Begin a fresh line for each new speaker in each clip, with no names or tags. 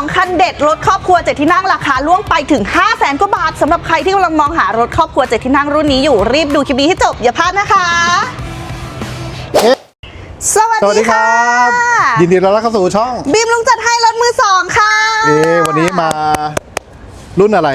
2 คันเด็ดรถครอบครัวเจ็ดที่นั่งราคาล่วงไปถึง 5 0 0แสนกว่าบาทสำหรับใครที่กำลังมองหารถครอบครัวเจ็ดที่นั่งรุ่นนี้อยู่รีบดูคลิปนี้ให้จบอย่าพลาดนะคะ
เอ๊ะ
สวัส
สวัส
ดี
ดีค
ค่ะ
รับ ยินดีต้อนรับเข้าสู่ช่อง
บีมลุงจัดให้รถมือ2ค่ะ
เอวันนี้มารุ่นอะไร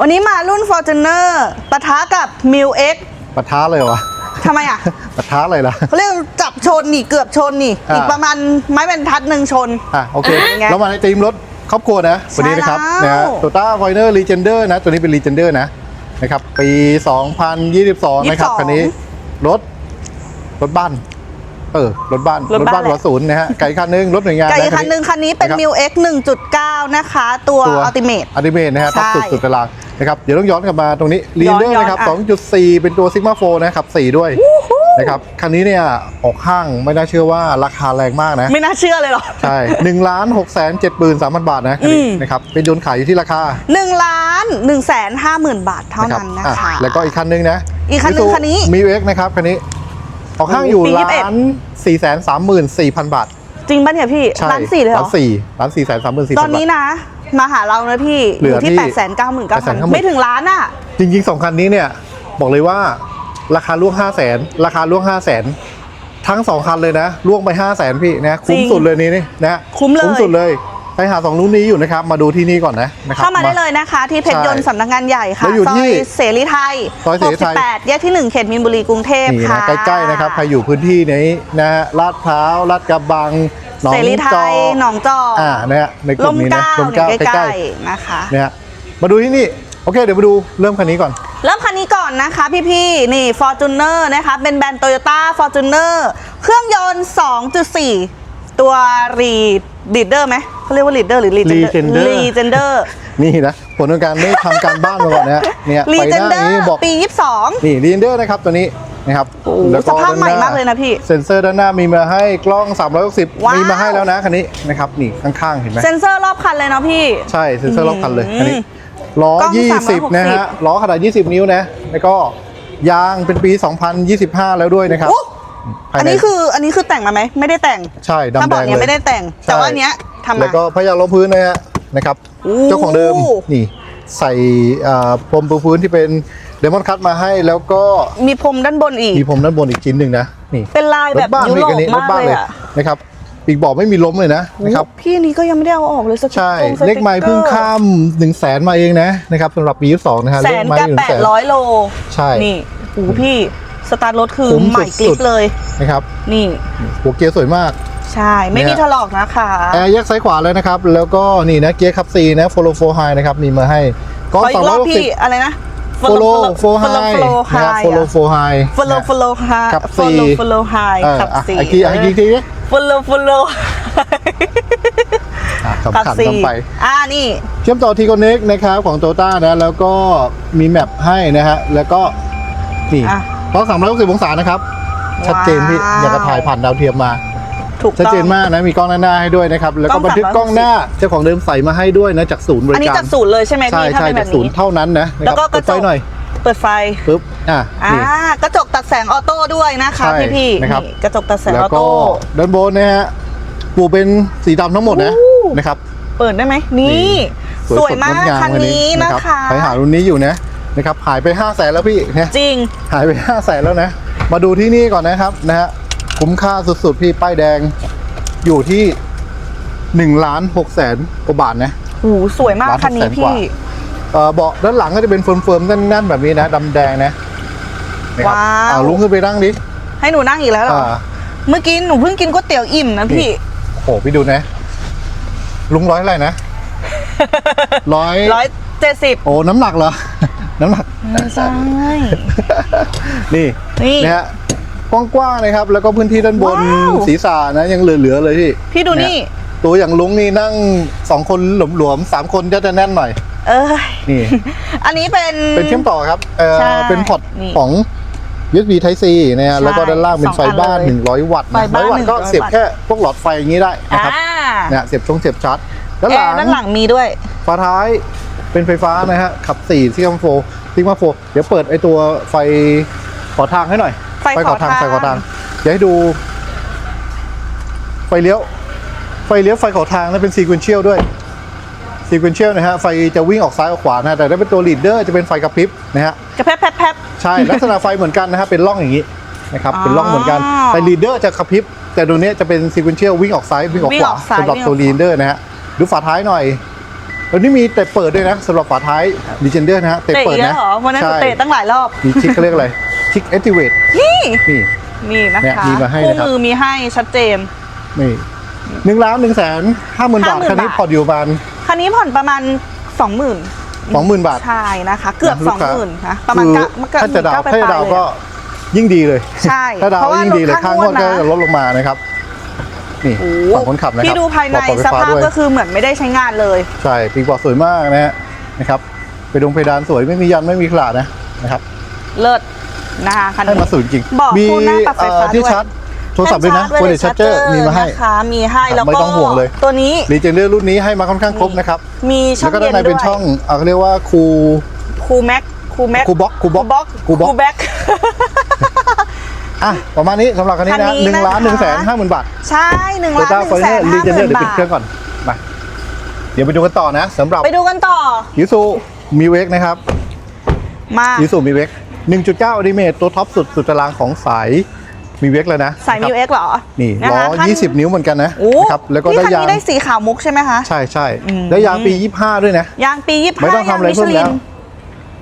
วันนี้มารุ่น Fortuner ปะทะกับ m i l X
ปะท้าเลยวะ
ทำไมอะ
ปะท้าอะไรล่ะ
เขาเรียกจับชนนี่เกือบชนนี่
อ่า
อีกประมาณไม้บรรทัดหนึ่งชน
อะโอเค
ไง
เรามาในทีมรถครอบครัวนะวันนี้นะครับ
ใช่
นะ
แล้ว
โตต้าไฟเนอร์รีเจนเดอร์นะ ตัวนี้เป็นรีเจนเดอร์นะนะครับปี 2022 นะครับ
22
คันนี้รถรถบ้าน เออ รถบ้าน
รถบ้านแหละ
หัวศูนย์นะฮะไก่คันหนึงรถหน่วยงาน
กับอีกคันหนึ่งคันนี้เป็นะ
รับ
m i l X 1.9 นะคะ ตัว
ตัว
Ultimate
อัลติเมทนะฮะ
ใช่
ท็อปสุดสุดตาราง นะครับเดี๋ยวต้องย้อนกลับมาตรงนี้รีเดอร์
ย้อน
นะครับ
อะ
2.4 เป็นตัวซิกมาโฟนะครับ4ด้วยนะครับคันนี้เนี่ยออกห้างไม่น่าเชื่อว่าราคาแรงมากนะ
ไม่น่าเชื่อเลยเหรอ
ใช่1ล้าน6แสน7 3 0 0 0บาทนะคันนี้
อืม
นะครับเป็นยนต์ขายอยู่ที่ราคา
1ล้าน1แสน5หมื่นบาทเท่านั้นนะ
อ่
คะ
แล้วก็อีกคันนึงนะ
อีกคันหนึ่งคันนี้
มีเอ็กนะครับคันนี้ออกห้างอยู่
ปี
ล้าน4แสน3 4 0 0 0บาท
จริงปะเนี่ยพี่
ใช่
ล้านสี่เลยเหร
ล้า
อน
สี่ล้าน4แสน3 4 0 0 0
ตอนนี้
บาท
นะ มาหาเรานะพี่
เหลื
อ
อยู่
ที่
ที่
8 9 9 0 0 0
890,000
ไม่ถึงล้านอะ
จริงๆสองคันนี้เนี่ย บอกเลยว่าราคาล่วง5 0 0แสนราคาล่วง5 0 0แสนทั้งสองคันเลยนะล่วงไป5 0 0แสนพี่นะคุ้ม
จริง
สุดเลยนี่นี่นะ
คุ้มเลย
คุ้มสุดเลยใค รหาสองรุ่นนี้อยู่นะครับ มาดูที่นี่ก่อนนะนะครับ
เข้ามาได้เลยนะคะ ที่เพชรยนต์
ใช่
สำนักงานใหญ่ค่ะ
แล้วอยู่
ซอ
ที่
ยเสรีไทย
ซอยเสรีไทย
68แยกที่ 1 เขตมีนบุรีกรุงเทพ
นี่
ค่ะ
นะใกล้ๆนะครับใครอยู่พื้นที่นี้นะฮะลาดพร้าวลาดกระบังหนอง
เสรีไท
จอย
หนองจอก
อ่านะฮะในก
ล
ลุ่ม
ม
นี้นะ
เก้า
ลมเก้า
เนี่ย
ใก
ใก
ล้
ล้ๆนะคะ
ๆนะฮะมาดูที่นี่โอเคเดี๋ยวมาดูเริ่มคันนี้ก่อน
เริ่มคันนี้ก่อนนะคะพี่ๆนี่ Fortuner นะคะเป็นแบรนด์ Toyota Fortuner เครื่องยนต์ 2.4 ตัว Re Leader ไหม เขาเรียกว่า Leader หรือ
Legender
Legender
นี่นะผลของการไม่ทำการบ้านมาก่อนนะฮะเนี่ยไฟหน้า
Legender
นี้บอก
ปี22
นี่รีเดอร์นะครับตัวนี้นะครับ
โอ้โหสภาพใหม่มากเลยนะพี่
เซ็นเซอร์ด้านหน้ามีมาให้กล้อง
ว้าว
360มีมาให้แล้วนะคันนี้นะครับนี่ข้างๆเห็นไหม
เซ็นเซอร์รอบคันเลยเนาะพี่
ใช่เซ็นเซอร์รอบคันเลยคันนี้
อืม
ล้อ ก
ล้อง
20นะฮะ
360
ล้อขนาด 20 นิ้วนะแล้วก็ยางเป็นปี 2025 แล้วด้วยนะครับ
โอ้
ภาย
อัน
ใน
นี้คืออันนี้คือแต่งมาไหมไม่ได้แต่ง
ใช่ดำ
ถ้า
แด
บอก
ง
เนี้ย
เลย
ไม่ได้แต่งแต่ว่าอันเนี้ย ทำมา
แล้วก็พยางลงพื้นนะฮะนะครับ
โอ้
เจ้าของเดิมนี่ใส่อ่าพรมปูพื้นที่เป็นเดมอนคัตมาให้แล้วก็
มีพรมด้านบนอีก
มีพรมด้านบนอีกชิ้นหนึ่งนะนี่
เป็นลาย
ร
แบ
ถ
บ
บ้าน
ยุ
พี่
โร
คั
ป
นนี้ร
มา
ถ
ก
บ้าน
เล
เลยย
อะ
นะครับปีกบอกไม่มีล้มเลยนะนะครับ
โอ้พี่นี้ก็ยังไม่ได้เอาออกเลยสัก
ใช่
ตรงสติ๊กกอร์
เลขไม้เพิ่งข้าม1นึ่งแสนมาเองนะนะครับสำหรับปี22นะฮะ
แส
เลข
น
ไม้
กับ
หนึ่
แป
งแส
ด
น
ร้อยโล
ใช่
นี่โอ้พี่สตาร์ทรถคือ
คุ้ม
ใหม่กริ
สุ
บ
ดๆ
เลย
นะครับ
นี่
หัวเกียร์สวยมาก
ใช่ ไม่มี
เนี่ย
ถลอกนะคะ
แอร์แยกซ้ายขวาเลยนะครับ แล้วก็นี่นะเกียร์คับซีนะโฟโลโฟไฮนะครับมีมาให้กล้อง
ขออี
สอง
กร
ร้
อ
อบยหก
พี่
สิบ
อะไรนะ
โฟโลโฟไฮ
โฟโลไฮ
นะครับโฟโลโฟไฮ
โฟโลโฟโลไฮ
ขับ
โฟ
สี่
โลโฟโลไฮ
เออ
ขับ
อะ
สี่
ไอ้กี้ไอ้กี้ทีนี้
โฟโลโฟโล
อะขับ
ขับ
ขัน
สี่
กันไป
อ่านี่
เชื่อมต่อทีโคเน็กนะครับของโตต้านะ แล้วก็มีแมปให้นะฮะ แล้วก็นี่
อะ
กล้องสามร้อยหกสิบองศานะครับ ชัดเจนพี่
ว้าว
อยากจะถ่ายผ่านดาวเทียมมา
ถูก
ชัด
ต้อง
เจนมากนะมีกล้องหน้าหน้าให้ด้วยนะครับแล้ว
กล้
ก็
อง
บันทึก
360
กล้องหน้าเจ้าของเดิมใส่มาให้ด้วยนะจากศูนย์บริ
อันนี้
การ
จากศูนย์เลยใช่ไหม
ใช่
พี่ถ้า
ใช่
เป็นแบ
จาก
บ
ศูน
นี้
ย์เท่านั้นนะนะ
แล้วก็
ค
ก
รั
ระ
บ
จ
เปิด
ก
ไฟหน่อย
เปิดไฟ
ปึ๊บอะ
อ่า
นี่
กระจกตัดแสงออโต้ด้วยนะคะ
ใช่
พี่พี่
นะครับ
กระจกตัดแสง
แล้
อ
ว
อ
ก็
โต้
ด้านบนนะฮะปูเป็นสีดำทั้งหมดนะ
อู้
นะครับ
เปิดได้ไหมนี่สวยมาก
งดง
คันนี้
วั
นะคะ
ใครหารุ่นนี้อยู่นะนะครับหายไป5้าแสนแล้วพี่นะ
จริง
หายไป5้าแสนแล้วนะ มาดูที่นี่ก่อนนะครับนะฮะ คุ้มค่าสุดๆ พี่ป้ายแดง อยู่ที่1ล้าน6แสนกว่าบาทนะ
หูสวยมาก
ร้าน
คันนี้
แสนกว่า
พี่
เอ่อเบาะด้านหลังก็จะเป็นเฟิร์มๆแน่นๆแบบนี้นะดำแดงนะนะครับ
ว้าว
เอาลุงขึ้นไปนั่งดิ
ให้หนูนั่งอีกแล้วเหรอ
อ่า
เมื่อกี้หนูเพิ่งกินก๋วยเตี๋ยวอิ่มนะพี่
โหพี่ดูนะ ลุงร้อยอะไรนะร้อย
ร้อยเจ็ดสิบ
โอ้น้ำหนักเหรอ น้ำหนัก
ไม่ใช่
นี่
นี่
นะฮะ กว้างๆนะครับ แล้วก็พื้นที่ด้านบน
ว้าว
ศีรษะนะยังเหลือๆเลยพี่
พี่ดูนี่
เยตัวอย่างลุงนี่นั่งสองคนหลวมๆสามคนก็จะแน่นหน่อย
เอ้ย
นี่
อันนี้เป็น
เป็นเชื่อมต่อครับเออ
ใช่
เป็นพอร์ต
นี่
ของ USB Type C นะฮะ
ใช่
แล้วก็ด้านล่างเป็น
สอง
ไฟ
อัน
บ้าน
เลย
100 วัตต์
ไฟ
นะ
บ้าน
100วัตต์ก็
100
เสียบแค่พวกหลอดไฟอย่างนี้ได้นะครับ
อ่า
เนี่ยเสียบชงเสียบชาร์จด้าน
แอ
หลัง
ร์ด้านหลังมีด้วย
ฝาท้ายเป็นไฟฟ้านะฮะ ขับ4ซิกมาโฟซิกมาโฟเดี๋ยวเปิดไอตัวไฟขอทางให้หน่อย
ไฟขอทาง
ไฟขอทางเดี๋ยวให้ดู ไฟเลี้ยว ไฟเลี้ยวไฟขอทางนะเป็นซีเควนเชียลด้วยซีเควนเชียลนะฮะไฟจะวิ่งออกซ้ายออกขวานะแต่ถ้าเป็นตัวลีดเดอร์จะเป็นไฟกระพริบนะฮะ
กระแพบแพบแพบ
ใช่ลักษณะไฟเหมือนกันนะฮะเป็นร่องอย่างนี้นะครับ
อ๋อ
เป็นร่องเหมือนกันแต่ลีดเดอร์จะกระพริบแต่ตัวเนี้ยจะเป็นซีเควนเชียลวิ่งออกซ้ายวิ่งออก
วิ่ง
ข
อ
วา
อกซ้าย
สำหรับ
วิ่งออก
ตัวลีดเดอร์นะฮะดูฝาท้ายหน่อยแล้วนี่มีเตะเปิดด้วยนะสำหรับฝาท้ายลีเจนเดอร์นะฮะเตะ
เตะ
เปิด
เยอะ
นะ
เหรอวันนั้นหนู
ใช่
เตะตั้งหลายรอบ
มีชิคเขาเรียกอะไรชิ คแอคทีเวต
นี่
นี่
นี่นะ
เนี่ย
คะ
มีมาให้
คู่
นะครับ
มือมีให้ชัดเจน
นี่หนึ่งล้านหนึ่งแสนห้าหมื่นบาท
50,000
คันนี้
บาท
พอดีอยู่ประมาณ
คันนี้ผ่อนประมาณ 20,000
สองหมื่นบาท
ใช่นะคะ เกือบ
นะลูกค้า
20,000นะประมาณ
คือ
เก้าเกือบ
ถ้าจะดาว
หมื่น
ถ้า
เก้
จะดาว
ไปๆ
ก็
เลยอะ
ยิ่งดีเลย
ใช่
ถ้าดาว
เพราะว่า
ยิ่งดีเลย
ลด
ค่า
ค่างง
ว
ว
ด
ด
ก็
นะ
จะลดลงมานะครับ นี่
โอ้โห
ฝั่งคนขับนะครับ
พี่ดูภายใน
บอก
ส
ไฟฟ้
ภาพ
ด้วย
ก็คือเหมือนไม่ได้ใช้งานเลย
ใช่ปีกบอร์ดสวยมากนะฮะนะครับ ไปดงเพดานสวยไม่มียันไม่มีขลาดนะนะครับ
เลิศ นะคะคัน
ให้
นี้
มาสวยจริง
บอก
มี
คู่หน้าปรับไฟฟ้า
เอ่อที่
ด้วย
ชาร์จโทรศัพท์ด้วยนะ
แท่
โฟ
น
ล
ชาร์จ
ชาร์เจอร์
Wireless
มีมาให้
นะคะมีให้แล้ว
ไม่
ก็
ต้องห่วงเลย
ตัวนี้
รีเจนเดอร์รุ่นนี้ให้มาค่อนข้างครบนะครับ
มีช่อ
แล้ว
ง
ก็
เย็
ด้าน
น
ใน
ด้
เป็
วนย
ช่องเอาเขาเรียกว่าคู
คูแม็กคูแม็ก
คูบ็อกคูบ็อก
บ็อก
คูบ็อก
คูแบ็ก
อะประมาณนี้สำหรับคันนี้
คั
นะ
นนี้
หนึ่งล้านหนึ่งแสน
นะคะ
ห้าหมื่นบาท
ใช่หนึ่ง
โต
ล้าน
ต้า
ห
ไฟ
นึ่ง
เน
แส
อร์
น
รี
ห้า
เจน
ห
เดอร์เดี๋ยวปิดเครื่อ
มื่นบาท
งก่อนมาเดี๋ยวไปดูกันต่อนะสำหรับ
ไปดูกันต่อ
ยูซูมีเวกนะครับ
มา
ยูซูมีเวก 1.9อนิเมตตัวท็อปสุดสุดตารางของสายมีเวกแล้วนะ
สายมิวเอ็กเหรอ
นี่
นะ
ล้อ
คะคัน
20 นิ้วเหมือนกันนะ
โอ้
นะครับแล้วก็
พี่
ได้
คัน
ยาง
นี้ได้สีขาวมุกใช่ไหมคะ
ใช่ใช่
อืม
ได้ยางปี 25 ด้วยนะ
ยางปียี่สิบ
ไม่
ห้า
ต้องทำอะไร
ยางมิช
เพิ่ม
ลิ
แล้ว
น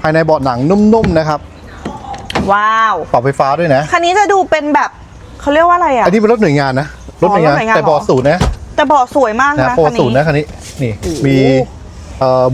ภายในเบาะหนังนุ่มๆนะครับ
ว้าว
ปรับไฟฟ้าด้วยนะ
คันนี้จะดูเป็นแบบเขาเรียกว่าอะไรอะ
อันนี้เป็นรถหน่วยงานนะ รถหน่วยงาน
รถหน่วยงาน
แต่เบาะ
เหรอ
สูตรนะ
แต่เบาะสวยมาก
นะ
นะ
โฟ
คัน
สูตร
นี้
นะคันนี้ นี่
โอ้โห
มีเอ่อ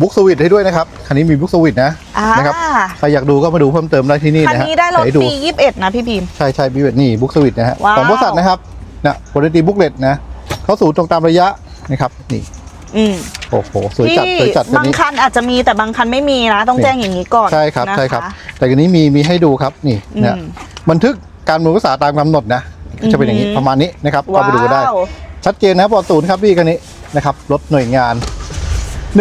บุ๊กสวิตให้ด้วยนะครับ คันนี้มีบุ๊กสวิตนะ
อ่า
นะครับใครอยากดูก็มาดูเพิ่มเติมได้ที่นี่
คัน
นะฮะ
นี้ได้รถ
ให้ดู
ปียี่สิบเอ็ดนะพี่บีม
ใช่ใช่บีเวทนี่บุ๊กสวิตนะฮะ
ว้าว
ของบริษัทนะครับนะปกติบุ๊กเลตนะเขาสูตรตรงตามระยะนะครับนี่
อืม
โอ้โหสวย
ที่
จัดสวยจัดคัน
บาง
นี้
คันอาจจะมีแต่บางคันไม่มีนะ ต้อง
นี่
แจ้งอย่างนี้ก่อน
ใช่ครับ
นะะ
ใช่ครับ แต่อันนี้มีมีให้ดูครับนี่นะ
อืม
บันทึกการมือภาษาตามกำหนดนะจะเป็นอย่างนี้
อือหือ
ประมาณนี้นะครับก็
ว้า
ไปดูกันได้
ว
ชัดเจนนะปอศูนย์ครับพี่คันนี้นะครับรถหน่วยงาน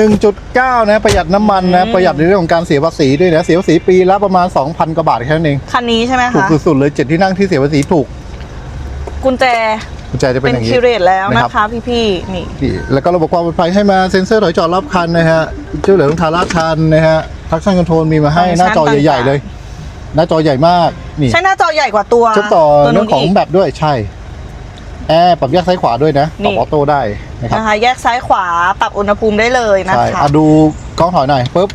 1.9 นะประหยัดน้ำมันนะประหยัดในเรื่องของการเสียภาษีด้วยนะเสียภาษีปีละประมาณ 2,000กว่าบาทแค่นั้นเอง
คันนี้ใช่ไหม
ถูก
คะ
สุดๆเลยเจ็ดที่นั่งที่เสียภาษีถูก
กุญแจ
กุญแจจะเป็น
เป็น
อย่างนี้
คิวเรตแล้ว
นะ
นะครับคะพี่ๆนี่
นี่แล้วก็ระบบความปลอดภัยให้มาเซ็นเซอร์ถอยจอดรอบคันนะฮะช่วยเหลือลูกค้าลาดชันนะฮะทักชั่นคอนโทรลมีมาให้
ฟังก์
หน้าจอ
ชัน
ใหญ่
ต่างๆ
ๆเลย หน้าจอใหญ่มากนี่
ใช้หน้าจอใหญ่กว่าตัว
เชื่อมต่อ
ตัว
เรื่องของ
ก
แบบด้วยใช่ แอร์ปรับแยกซ้ายขวาด้วยนะปรับ
นี่
ออโต้ได้นะครับ
นะคะ แยกซ้ายขวาปรับอุณหภูมิได้เลยนะ
ใช่
คะ
อะดูกล้องถอยหน่อยปุ๊บ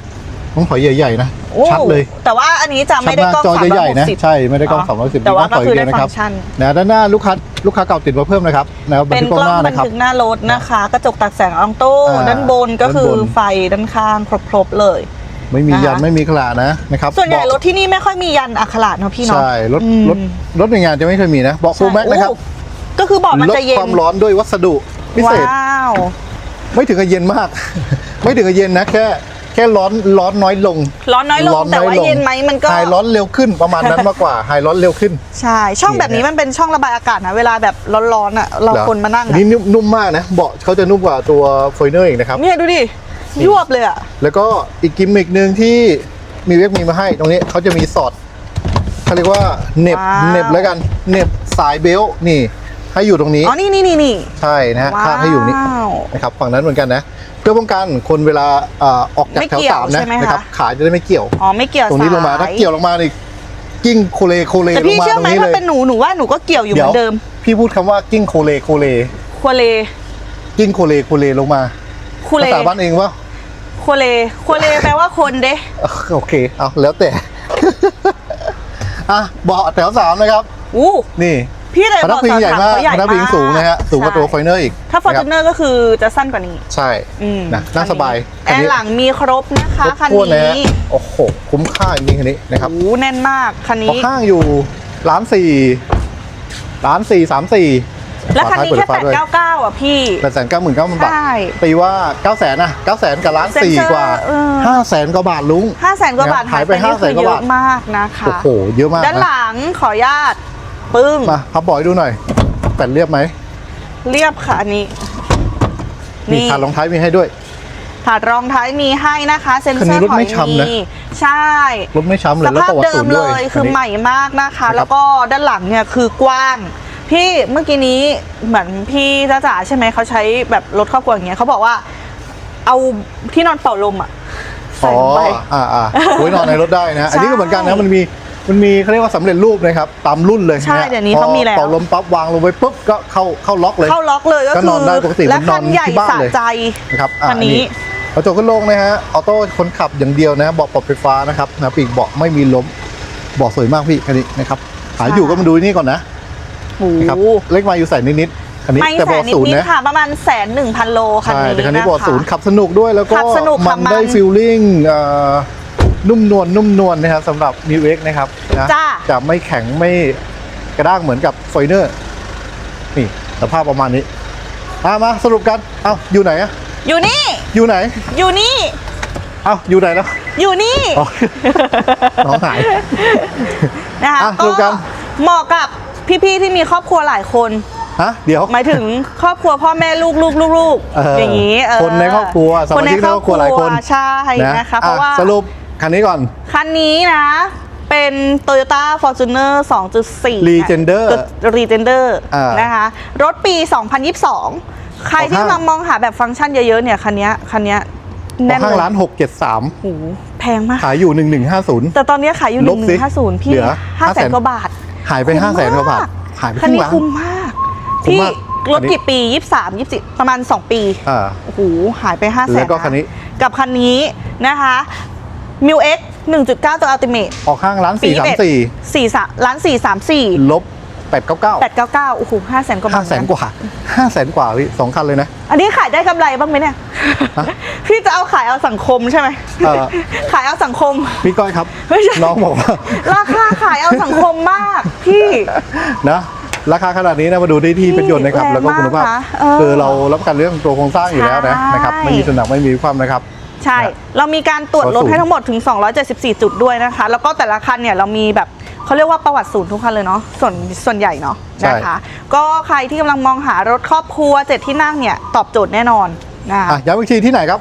กล้องถอยใหญ่ๆนะ
โอ้
ชัดเลย
แต่ว่าอันนี้จะไม่ได้กล้อง
ชัดมากจอใหญ่ๆนะ
360
ใช่ไม่ได้กล้อง310
แต่ว่า
มีกล้องถอย
ก็คือ
เดียว
ได้
นะค
ฟั
รับ
งก์ชัน
นะด้านหน้าลูกค้าลูกค้าเก่าติดมาเพิ่มนะครับนะครับบัน
เป็น
ทึกกล้
ก
องห
ล้อง
น้า
บัน
นะครับ
ทึกหน้ารถนะคะ กระจกตัดแสงอองโต้
อ่า
ด้านบนก็คือ
ด้านบน
ไฟด้านข้างครบๆเลย
ไม่มียัน
นะคะ
ไม่มีขลานะนะครับ
ส่วนใหญ่
เบาะ
รถที่นี่ไม่ค่อยมียันอักขระเนาะพี่เนาะ
ใช่รถ
อืม
รถรถหน่วยงานจะไม่เคยมีนะเบาะฟูลแม็กนะครับ
โอ้ ก็คือเบอกมัน
ลด
จะเย็น
ความร้อนด้วยวัสดุพิเศษ
ว้าว
ไม่ถึงกับเย็นมาก ไม่ถึงกับเย็นนะแค่แค่ร้อนร้อนน้อยลง
ร้อนน้อยลงแต่ว่าเย็นไหมมันก็
ไฮร้อนเร็วขึ้นประมาณนั้นมากกว่าไฮร้อนเร็วขึ้น
ใช่ ช่องแบบนี้มันเป็นช่องระบายอากาศนะเวลาแบบร้อนๆอะเรา
หอ
คนมานั่ง
อั
อะ
นนี้นุ่มนุ่มมากนะเบาะเขาจะนุ่มกว่าตัวโฟยเนอร์อีกนะครับ
เนี่ยดูดิยวบเลยอะ
แล้วก็อีกกิมมิกหนึ่งที่มีเว็บมีมาให้ตรงนี้เขาจะมีสอดเขาเรียกว่าเหน็บ
ว้าว
เหน็บแล้วกันเหน็บสายเบลต์นี่ ให้อยู่ตรงนี้
อ๋อ นี่นี่นี่นี่
ใช่นะฮะ
ว้าว
คาดให้อยู่นี้นะครับฝั่งนั้นเหมือนกันนะ เพื่อป้องกันคนเวลาเอ่อออกจาก
ไม่
แถว
เกี่ยว
สามนะ
ใช่ไหมคะ
นะครับขาจะได้ไม่เกี่ยว
อ๋อ ไม่เกี่ยว
ตรงนี้ลงมา
ส
ถ้ายเกี่ยวลงมานี่กิ้งโคเลโคเล
แต่
ลง
พี่
มา
เชื่อ
ตร
ไหม
งนี้เล
ถ้าย เป็นหนูหนูว่าหนูก็เกี่ยวอยู่เหมือนเดิม
พี่พูดคำว่ากิ้งโคเลโคเล
คัวเล
กิ้งโคเลโคเลลงมา
คูเล
ภาษาบ้านเองว่า
คัวเลคัวเลแปลว่าคนเด้
โอเคเอาแล้วแต่ อะเบาะแถวสามนะครับ
อู้
นี่
พี่เลย
พนั
บ
ก
อก
พิง
สาว
ใหญ่
ถาม
มาก
เขาใหญ่
พนักพิง
มาก
สูงนะฮะสูงกว่าตัวไฟ
ใช่
เนอร์อีก
ถ้าฟอร์จูเนอร์ก็คือจะสั้นกว่านี้
ใช่
อืม
นะนั่งสบาย
แอร์หลังมีครบนะคะ
ครบ
คัน
ถ้วนเลยฮะ
นี้
โอ้โหคุ้มค่าจริงๆคันนี้นะครับ
โอ้แน่นมากคัน
พอ
นี้
ข้างอยู่ล้านสี่ล้านสี่สามสี่
แล้วคันนี้แค่แปดเก้าเก้าอะพี่
แปดแสนเก้าหมื่นเก้าพันบาท
ใช่
ตีว่าเก้าแสนนะเก้าแสนกับล้าน
เซ็น
สี่
เซอร์
กว่า
เออ
ห้าแสนกว่าบาทลุง
ห้าแสนกว่าบาท
หายไป
นี่
500,000
คือ
กว่า
เย
บาท
อะมากนะคะ
โอ้โหเยอะมาก
ด้านห
นะ
ลังขออนุญาต ปึ้ง
มาพับบอยดูหน่อยแปดเรียบไหม
เรียบค่ะอันนี้
มีคานรองท้ายมีให้ด้วย
ถาดรองท้ายมีให้นะคะ เซ็น
คัน
เซอ
นี้
ร์
รถ
ถอ
ไม่
ย
ช้ำนะ
มีใช่
รถไม่ช้ำเล
ส
ยแล้ว
ภาพ
ประวัติ
เดิ
ศู
ม
นย์
เล
ด้วย
ยคือ
คันนี้
ใหม่มากนะคะ
นะครับ
แล้วก็ด้านหลังเนี่ยคือกว้าง พี่เมื่อกี้นี้เหมือนพี่จ้าจ๋าใช่ไหมเขาใช้แบบรถครอบครัวอย่างเงี้ยเขาบอกว่า เอาที่นอนเป่าลมอะ
อ๋
ใส่
อ
ลงไป
อ่าอ่าไว้นอนในรถได้นะ อันนี้ก็เหมือนกัน
ใช่
นะมันมี มันมีเขาเรียกว่าสำเร็จรูปนะครับตามรุ่นเลย
ใช่ะเดี๋ยวนี้เขามีแล้ว
พอเป่าลมปั๊บวางลงไปปุ๊บก็เข้าเข้าล็อกเลย
เข้าล็อกเลยก็
ก็
คื
นอนได้ปกติ
และ
เหมือนน
คั
อน
นใหญ่
ที่บ้าน
สะ
เลย
ใจ
นะครับอะ
คันนี้
กระจกขึ้นลงนะฮะออโต้คนขับอย่างเดียวนะเบาะปรับไฟฟ้านะครับนะปีกเบาะไม่มีล้มเบาะสวยมากพี่คันนี้นะครับหาอยู่ก็มาดูนี่ก่อนนะ
โอ้
นะครับ
โห
เล็กมาอยู่ใส่นิดๆคันนี้
ไม่
แต่
แส
เบาะ
นนิด
ศูนย์
นิด
นะ
ค่ะประมาณแสนหนึ่งพันโลคัน
ใช่
นี้
แต่คันนี้ะเบาะ
คะ
ศูนย์ขับสนุกด้วยแล้วก็
ขับสนุก
มั
ขับมัน
ได้ฟิลลิ่งเอ่อ นุ่มนวลนุ่มนวลนะครับสำหรับ New X นะครับนะ
จ้า
จะไม่แข็งไม่กระด้างเหมือนกับไฟเนอร์นี่สภาพประมาณนี้มามาสรุปกันเอ้าอยู่ไหนอะ
อยู่นี่
อยู่ไหน
อยู่นี่
เอ้าอยู่ไหนแล้ว
อยู่นี่
อ๋อ น้องหาย
นะคะ
อะดูกัน
เหมาะกับพี่ๆที่มีครอบครัวหลายคน
ฮะเดี๋ยว
หมายถึงครอบครัวพ่อแม่ลูกลูกลูกลูก
เออ
อย่างนี้เออ
คนในครอบครัวสมาชิกในครอบครัวหลายคน
ใช่นะคะเพ
อ่
ราะว่า
สรุป คันนี้ก่อน
คันนี้นะ เป็น Toyota Fortuner 2.4
Legender
Legender
อ่าน
นะคะ รถปี 2022 ใครที่
ออกห้าง
กำลังมองหาแบบฟังก์ชันเยอะๆเนี่ย คันเนี้ยคันเนี้ยแน่น
ข้าง
เลย
ร้านหกเจ็ดสาม
โอ้โหแพงมาก
ขายอยู่หนึ่งหนึ่งห้าศูนย์
แต่ตอนนี้ขายอยู่
ลบสิ
1150 พี่
เหลือ
5แสน
500,000
กว่าบาท
หายไป
คุ้ม
ห้าแสนกว่าบาท
ม
หายไปค
คัน
รึ่ง
นี้
ล้าน
คุ้มมาก
คุ้ม
พี่
มาก
รถ
อันนี้
กี่ปี 23 24 ประมาณ 2 ปี
อ่า
โอ้โหหายไป5 0 0แสน
แล้วก็คันนี้
กับคันนี้นะคะ มิวเอ็ก1.9ตัวอัลติเม e
ออกข้างร้าน
ปี
สี่สามสี่
สี่สามล้านสี่สามสี่
ลบแปดเก้าเก้า
แปดเก้าเก้าโอ้โหห้าแสนกว่าบา
ห้า
ท
แสนกว่าห้าแสนกว่าพี่สองคันเลยนะ
อันนี้ขายได้กำไรบ้างไหมเนี่ย
ฮะ
พี่จะเอาขายเอาสังคมใช่ไหม
เอ่อ
ขายเอาสังคม
พี่ก้อยครับ
ไม่ใช่
น้องบอกว่า
ราคาขายเอาสังคมมากพี่
นะราคาขนาดนี้นะมาดูได้ที่เป็นยนต์นะครับ
แรง
แล้วก็คุณภาพ
มากนะเออ
คือเรารับประกันเรื่องตัวโครงสร้างอยู่แล้วนะ
ใช่
นะครับไม่มีสนักไม่มีความนะครับ
ใช่
นะ
เรามีการตรวจรถ
ขอศูนย์
ให้ทั้งหมดถึง 274 จุดด้วยนะคะ แล้วก็แต่ละคันเนี่ยเรามีแบบเขาเรียกว่าประวัติศูนย์ทุกคันเลยเนาะส่วนส่วนใหญ่เนาะ
ใช่
นะคะ ก็ใครที่กำลังมองหารถครอบครัวเจ็ดที่นั่งเนี่ยตอบโจทย์แน่นอนนะคะ
อะย้ำอีกทีที่ไหนครับ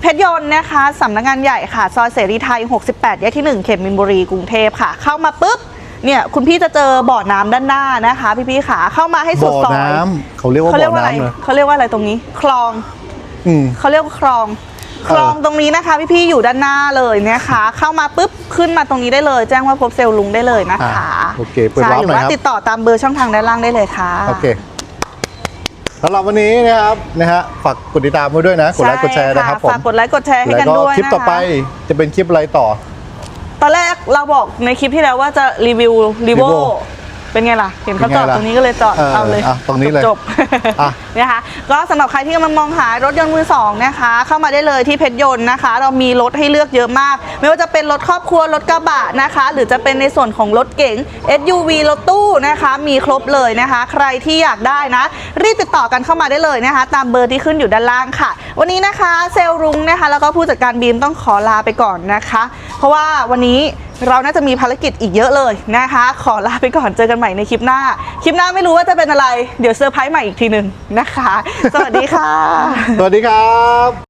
เพชรยนต์นะคะสำนักงานใหญ่ค่ะ ซอยเสรีไทย 68 แยกที่ 1 เขตมินบุรี กรุงเทพค่ะ เข้ามาปุ๊บ เนี่ยคุณพี่จะเจอบ่อน้ำด้านหน้านะคะ พี่ๆขาเข้ามาให้สุ
บ่
ด
อ
ซอย
น้ำเขาเรียกว่า
เขาเรีย
บ่
ก
อ
ว่าอะไร
น้ำเลย
เขาเรียกว่าอะไรตรงนี้ คลอง
อืม
เขาเรียกว่าคลอง คลองตรงนี้นะคะพี่ๆอยู่ด้านหน้าเลยนะคะ เข้ามาปุ๊บขึ้นมาตรงนี้ได้เลย แจ้งว่าพบเซลล์ลุงได้เลยนะคะ
อ่าโอเคเปิด
ใช่
วาร์ป
หรื
หน่อย
ว่า
ครับ
ติดต่อตามเบอร์ช่องทางด้านล่างได้เลยค่ะ
โอเคสำหรับวันนี้นะครับนะฮะฝากกดติดตามไว้ด้วยนะกดไลค์กดแชร์นะครับผม
ฝากกดไลค์กดแชร์ให้
แล้ว
กัน
ก็
ด้วย
คลิป
นะคะ
ต่อไปจะเป็นคลิปอะไรต่อ
ตอนแรกเราบอกในคลิปที่แล้วว่าจะรีวิวรีโว
Revo
เป็นไงล่ะ เห็นเขา
เป็น
จ
ไง
อด
ล่ะ
ตรงนี้ก็เลยจอด
เออ
เอาเลย
อะตรงนี้เลย
จบ
อะ
ๆนะคะก็สำหรับใครที่กำลังมองหารถยนต์มือสองนะคะ เข้ามาได้เลยที่เพชรยนต์นะคะ เรามีรถให้เลือกเยอะมาก ไม่ว่าจะเป็นรถครอบครัวรถกระบะนะคะ หรือจะเป็นในส่วนของรถเก๋ง SUV รถตู้นะคะ มีครบเลยนะคะ ใครที่อยากได้นะ รีบติดต่อกันเข้ามาได้เลยนะคะ ตามเบอร์ที่ขึ้นอยู่ด้านล่างค่ะ วันนี้นะคะเซลล์รุ้งนะคะ แล้วก็ผู้จัดการบีมต้องขอลาไปก่อนนะคะ เพราะว่าวันนี้ เราน่าจะมีภารกิจอีกเยอะเลยนะคะ ขอลาไปก่อนเจอกันใหม่ในคลิปหน้า คลิปหน้าไม่รู้ว่าจะเป็นอะไร เดี๋ยวเซอร์ไพรส์ใหม่อีกทีหนึ่งนะคะ สวัสดีค่ะ
สวัสดีครับ